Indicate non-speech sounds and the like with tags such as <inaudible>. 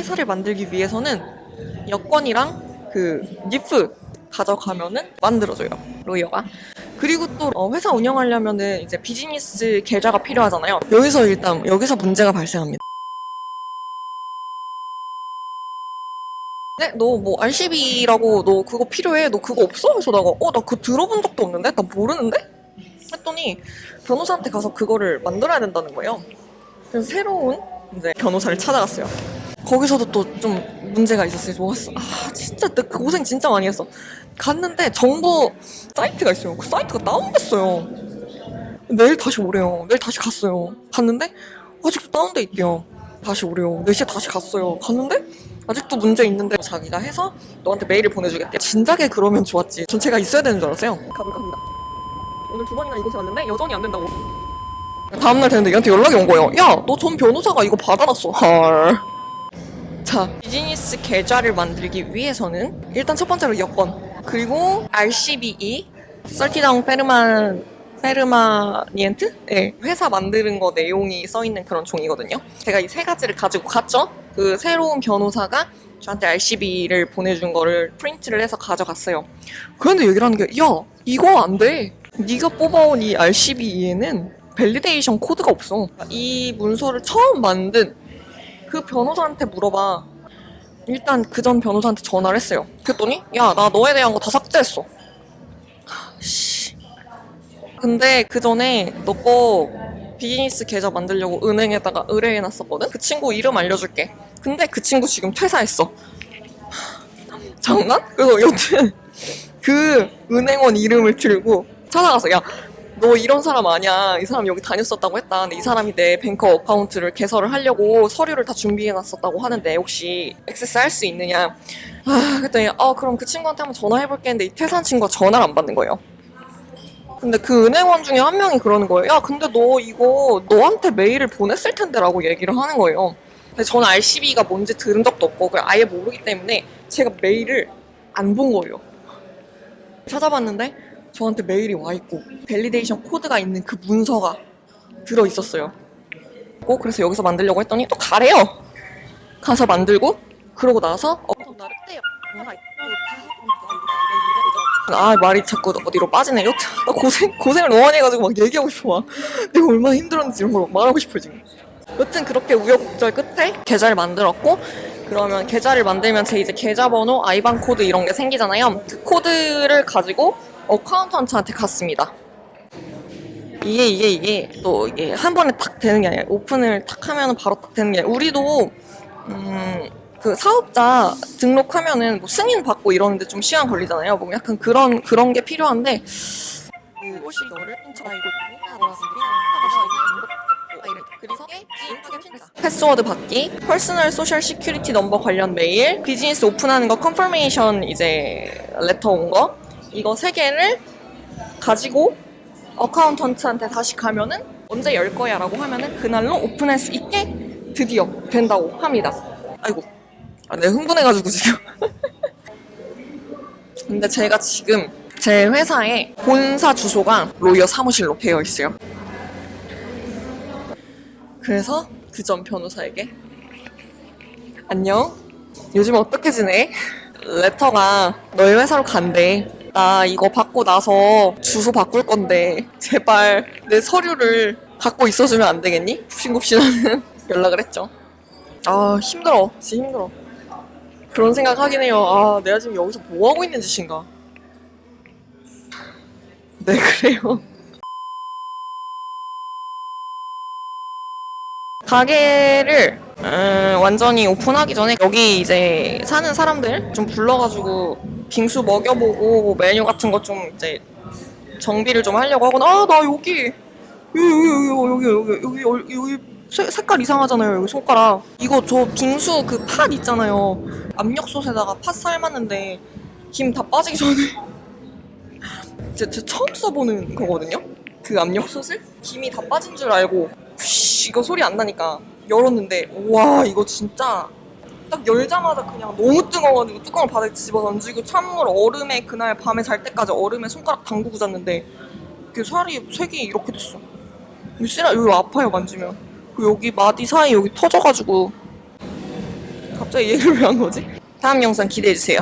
회사를 만들기 위해서는 여권이랑 그 리프 가져가면은 만들어줘요 로이어가 그리고 또 어, 회사 운영하려면은 이제 비즈니스 계좌가 필요하잖아요 여기서 일단 여기서 문제가 발생합니다 네, 너 뭐 RCB라고 너 그거 필요해? 너 그거 없어? 그래서 내가 어, 나 그거 들어본 적도 없는데? 나 모르는데? 했더니 변호사한테 가서 그거를 만들어야 된다는 거예요. 그래서 새로운 이제 변호사를 찾아갔어요. 거기서도 또 좀 문제가 있었어요. 좋았어. 아, 진짜 나그 고생 진짜 많이 했어. 갔는데 정부 사이트가 있어요. 그 사이트가 다운됐어요. 내일 다시 오래요. 내일 다시 갔어요. 갔는데 아직도 다운돼 있대요. 다시 오래요. 4시에 다시 갔어요. 갔는데 아직도 문제 있는데 자기가 해서 너한테 메일을 보내주겠대. 진작에 그러면 좋았지. 전체가 있어야 되는 줄 알았어요. 가볼 겁니다. 오늘 두 번이나 이곳에 왔는데 여전히 안 된다고. 다음날 됐는데 얘한테 연락이 온 거예요. 야, 너 전 변호사가 이거 받아놨어. 헐. 자, 비즈니스 계좌를 만들기 위해서는 일단 첫 번째로 여권, 그리고 RCBE, 설티다운 페르만 페르마니엔트? 네, 회사 만드는 거 내용이 써 있는 그런 종이거든요. 제가 이 세 가지를 가지고 갔죠. 그 새로운 변호사가 저한테 RCB를 보내준 거를 프린트를 해서 가져갔어요. 그런데 얘기를 하는 게, 야, 이거 안 돼. 네가 뽑아온 이 RCB에는 밸리데이션 코드가 없어. 이 문서를 처음 만든 그 변호사한테 물어봐. 일단 그 전 변호사한테 전화를 했어요. 그랬더니, 야, 나 너에 대한 거 다 삭제했어. 씨. 근데 그 전에 너거 비즈니스 계좌 만들려고 은행에다가 의뢰해놨었거든? 그 친구 이름 알려줄게. 근데 그 친구 지금 퇴사했어. 장난? 그래서 여튼 그 은행원 이름을 들고 찾아가서 야, 너 이런 사람 아니야. 이 사람 여기 다녔었다고 했다. 근데 이 사람이 내 뱅커 어카운트를 개설을 하려고 서류를 다 준비해놨었다고 하는데 혹시 액세스 할 수 있느냐. 아, 그랬더니 아, 그럼 그 친구한테 한번 전화해볼게 했는데 이 퇴사한 친구가 전화를 안 받는 거예요. 근데 그 은행원 중에 한 명이 그러는 거예요. 야, 근데 너 이거 너한테 메일을 보냈을 텐데라고 얘기를 하는 거예요. 근데 저는 RCB가 뭔지 들은 적도 없고 아예 모르기 때문에 제가 메일을 안 본 거예요. 찾아봤는데 저한테 메일이 와 있고 밸리데이션 코드가 있는 그 문서가 들어 있었어요. 고 그래서 여기서 만들려고 했더니 또 가래요. 가서 만들고 그러고 나서 어, 아 말이 자꾸 어디로 빠지네. 나 고생 고생을 너무 많이 해가지고 막 얘기하고 싶어. 막. 내가 얼마나 힘들었는지 이런 걸 말하고 싶어 지금. 여튼 그렇게 우여곡절 끝에 계좌를 만들었고 그러면 계좌를 만들면 제 이제 계좌번호, 아이반 코드 이런 게 생기잖아요. 그 코드를 가지고 어카운턴트한테 갔습니다. 이게 이게 이게 또 이게 한 번에 탁 되는 게 아니라 오픈을 탁 하면 바로 탁 되는 게 아니라 우리도 음, 그 사업자 등록하면은 뭐 승인 받고 이러는데 좀 시간 걸리잖아요. 뭐 약간 그런 그런 게 필요한데 그 혹시 너를 그래서 패스워드 받기, 퍼스널 소셜 시큐리티 넘버 관련 메일, 비즈니스 오픈하는 거 컨퍼메이션 이제 레터 온 거 이거 세 개를 가지고 어카운턴트한테 다시 가면은 언제 열 거야라고 하면은 그날로 오픈할 수 있게 드디어 된다고 합니다. 아이고, 아, 내가 흥분해가지고 지금. <laughs> 근데 제가 지금 제 회사의 본사 주소가 로이어 사무실로 되어 있어요. 그래서 그 전 변호사에게 안녕. 요즘 어떻게 지내? 레터가 너희 회사로 간대. 나 이거 받고 나서 주소 바꿀 건데 제발 내 서류를 갖고 있어주면 안 되겠니? 굽신굽신하는 <laughs> 연락을 했죠. 아 힘들어. 진짜 힘들어. 그런 생각 하긴 해요. 아 내가 지금 여기서 뭐 하고 있는 짓인가? 네 그래요. 가게를 음, 완전히 오픈하기 전에 여기 이제 사는 사람들 좀 불러가지고 빙수 먹여보고 메뉴 같은 거 좀 이제 정비를 좀 하려고 하거나 아 나 여기 여기 여기 여기 여기 여기 여기 색- 색깔 이상하잖아요 여기 손가락. 이거 저 빙수 그 팥 있잖아요. 압력솥에다가 팥 삶았는데 김 다 빠지기 전에. <laughs> 제, 제 처음 써보는 거거든요? 그 압력솥을? 김이 다 빠진 줄 알고. 휘, 이거 소리 안 나니까 열었는데 와 이거 진짜 딱 열자마자 그냥 너무 뜨거워가지고 뚜껑을 바닥에 집어 던지고 찬물 얼음에 그날 밤에 잘 때까지 얼음에 손가락 담그고 잤는데 그 살이 색이 이렇게 됐어 여기 씨라 여기 아파요 만지면 그 여기 마디 사이 여기 터져가지고 갑자기 얘기를 왜 한 거지? 다음 영상 기대해주세요.